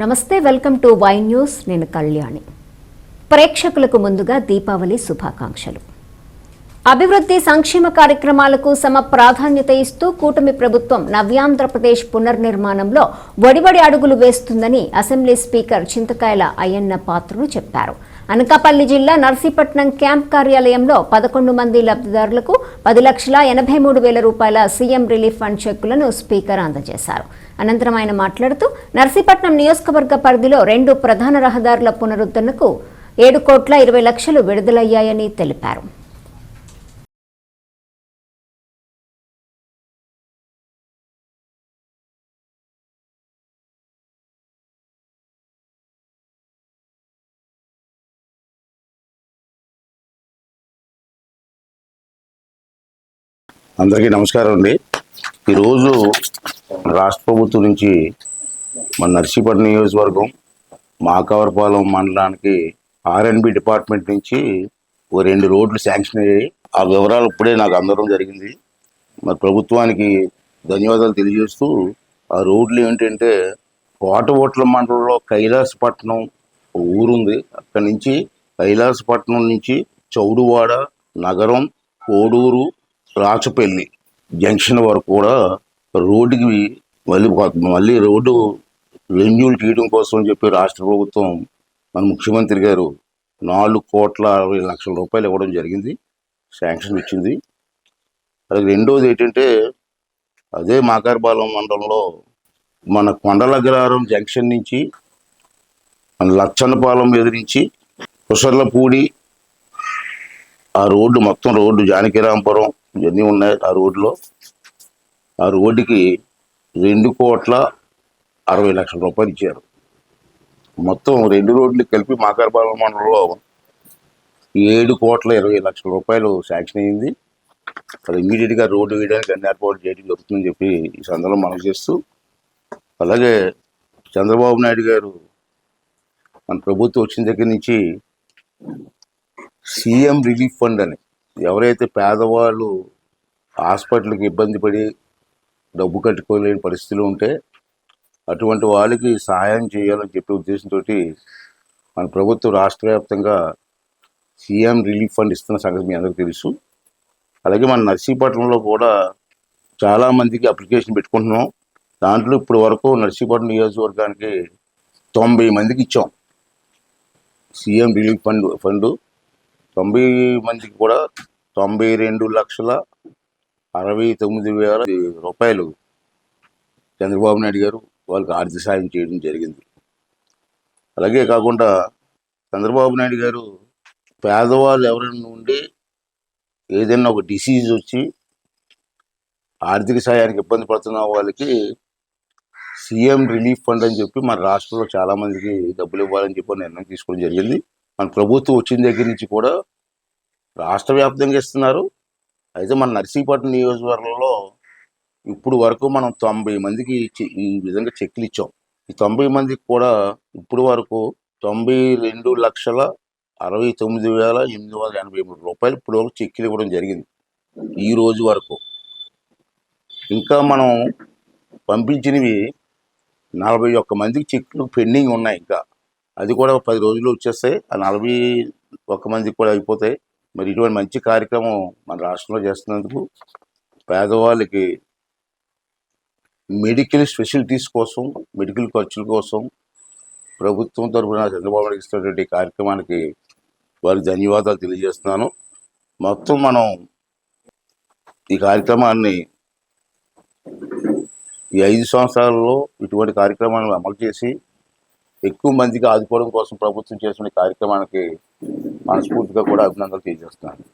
నమస్తే welcome to Y news. నేను కళ్యాణి. ప్రేక్షకులకు ముందుగా దీపావళి శుభాకాంక్షలు. అభివృద్ధి సంక్షేమ కార్యక్రమాలకు సమ ప్రాధాన్యత ఇస్తూ కూటమి ప్రభుత్వం నవ్యాంధ్రప్రదేశ్ పునర్నిర్మాణంలో వడివడి అడుగులు వేస్తుందని అసెంబ్లీ స్పీకర్ చింతకాయల అయ్యన్న పాత్రుడు చెప్పారు. అనకాపల్లి జిల్లా నర్సీపట్నం క్యాంప్ కార్యాలయంలో పదకొండు మంది లబ్ధిదారులకు పది లక్షల ఎనభై మూడు వేల రూపాయల సీఎం రిలీఫ్ ఫండ్ చెక్కులను స్పీకర్ అందజేశారు. అనంతరం ఆయన మాట్లాడుతూ నర్సీపట్నం నియోజకవర్గ పరిధిలో రెండు ప్రధాన రహదారుల పునరుద్ధరణకు ఏడు కోట్ల ఇరవై లక్షలు విడుదలయ్యాయని తెలిపారు. అందరికీ నమస్కారం అండి. ఈరోజు రాష్ట్ర ప్రభుత్వం నుంచి మన నర్సీపట్నం నియోజకవర్గం మాకవరపాలెం మండలానికి ఆర్ఎన్బి డిపార్ట్మెంట్ నుంచి ఓ రెండు రోడ్లు శాంక్షన్ అయ్యాయి. ఆ వివరాలు ఇప్పుడే నాకు అందడం జరిగింది. మరి ప్రభుత్వానికి ధన్యవాదాలు తెలియజేస్తూ ఆ రోడ్లు ఏంటంటే కోటఓట్ల మండలంలో కైలాసపట్నం ఊరుంది. అక్కడి నుంచి కైలాసపట్నం నుంచి చౌడువాడ నగరం కోడూరు రాచపల్లి జంక్షన్ వరకు కూడా రోడ్డుకి మళ్ళీ మళ్ళీ రోడ్డు రెన్యూల్ చేయడం కోసం అని చెప్పి రాష్ట్ర ప్రభుత్వం మన ముఖ్యమంత్రి గారు నాలుగు కోట్ల అరవై లక్షల రూపాయలు ఇవ్వడం జరిగింది శాంక్షన్ ఇచ్చింది. అలాగే రెండోది ఏంటంటే అదే మాకారపాలెం మండలంలో మన కొండలగ్రహారం జంక్షన్ నుంచి మన లచ్చన్నపాలెం ఎదిరించి కుసర్లపూడి ఆ రోడ్డు మొత్తం రోడ్డు జానకిరాంపురం ఇవన్నీ ఉన్నాయి ఆ రోడ్లో. ఆ రోడ్డుకి రెండు కోట్ల అరవై లక్షల రూపాయలు ఇచ్చారు. మొత్తం రెండు రోడ్లు కలిపి మాకారపాలెం మండలంలో ఏడు కోట్ల ఇరవై లక్షల రూపాయలు శాంక్షన్ అయింది. అది ఇమీడియట్గా రోడ్డు వేయడానికి అన్ని ఏర్పాటు చేయడం జరుగుతుందని చెప్పి ఈ సందర్భంలో మనం చేస్తూ అలాగే చంద్రబాబు నాయుడు గారు మన ప్రభుత్వం వచ్చిన దగ్గర నుంచి సీఎం రిలీఫ్ ఫండ్ అని ఎవరైతే పేదవాళ్ళు హాస్పిటల్కి ఇబ్బంది పడి డబ్బు కట్టుకోలేని పరిస్థితులు ఉంటే అటువంటి వాళ్ళకి సహాయం చేయాలని చెప్పే ఉద్దేశంతో మన ప్రభుత్వం రాష్ట్ర వ్యాప్తంగా సీఎం రిలీఫ్ ఫండ్ ఇస్తున్న సంగతి మీ అందరికీ తెలుసు. అలాగే మన నర్సీపట్నంలో కూడా చాలామందికి అప్లికేషన్ పెట్టుకుంటున్నాం. దాంట్లో ఇప్పుడు వరకు నర్సీపట్నం నియోజకవర్గానికి తొంభై మందికి ఇచ్చాం. సీఎం రిలీఫ్ ఫండ్ ఫండ్ తొంభై మందికి కూడా తొంభై రెండు లక్షల అరవై తొమ్మిది వేల రూపాయలు చంద్రబాబు నాయుడు గారు వాళ్ళకి ఆర్థిక సాయం చేయడం జరిగింది. అలాగే కాకుండా చంద్రబాబు నాయుడు గారు పేదవాళ్ళు ఎవరైనా ఉండి ఏదైనా ఒక డిసీజ్ వచ్చి ఆర్థిక సాయానికి ఇబ్బంది పడుతున్న వాళ్ళకి సీఎం రిలీఫ్ ఫండ్ అని చెప్పి మన రాష్ట్రంలో చాలా మందికి డబ్బులు ఇవ్వాలని చెప్పి నిర్ణయం తీసుకోవడం జరిగింది. మన ప్రభుత్వం వచ్చిన దగ్గర నుంచి కూడా రాష్ట్ర వ్యాప్తంగా ఇస్తున్నారు. అయితే మన నర్సీపట్నం నియోజకవర్గంలో ఇప్పుడు వరకు మనం తొంభై మందికి ఈ విధంగా చెక్లు ఇచ్చాం. ఈ తొంభై మందికి కూడా ఇప్పుడు వరకు తొంభై రెండు లక్షల అరవై తొమ్మిది వేల ఎనిమిది వందల ఎనభై మూడు రూపాయలు ఇప్పుడు వరకు చెక్కులు ఇవ్వడం జరిగింది. ఈ రోజు వరకు ఇంకా మనం పంపించినవి నలభై ఒక్క మందికి చెక్లు పెండింగ్ ఉన్నాయి ఇంకా. అది కూడా ఒక పది రోజుల్లో వచ్చేస్తాయి. ఆ నలభై ఒక్క మందికి కూడా అయిపోతాయి. మరి ఇటువంటి మంచి కార్యక్రమం మన రాష్ట్రంలో చేస్తున్నందుకు పేదవాళ్ళకి మెడికల్ స్పెషలిటీస్ కోసం మెడికల్ ఖర్చుల కోసం ప్రభుత్వం తరఫున చంద్రబాబు నాయుడు ఇస్తున్నటువంటి కార్యక్రమానికి వారికి ధన్యవాదాలు తెలియజేస్తున్నాను. మొత్తం మనం ఈ కార్యక్రమాన్ని ఈ ఐదు సంవత్సరాలలో ఇటువంటి కార్యక్రమాలను అమలు చేసి ఎక్కువ మందికి ఆదుకోవడం కోసం ప్రభుత్వం చేసిన కార్యక్రమానికి మనస్ఫూర్తిగా కూడా అభినందనలు తెలియజేస్తున్నాను.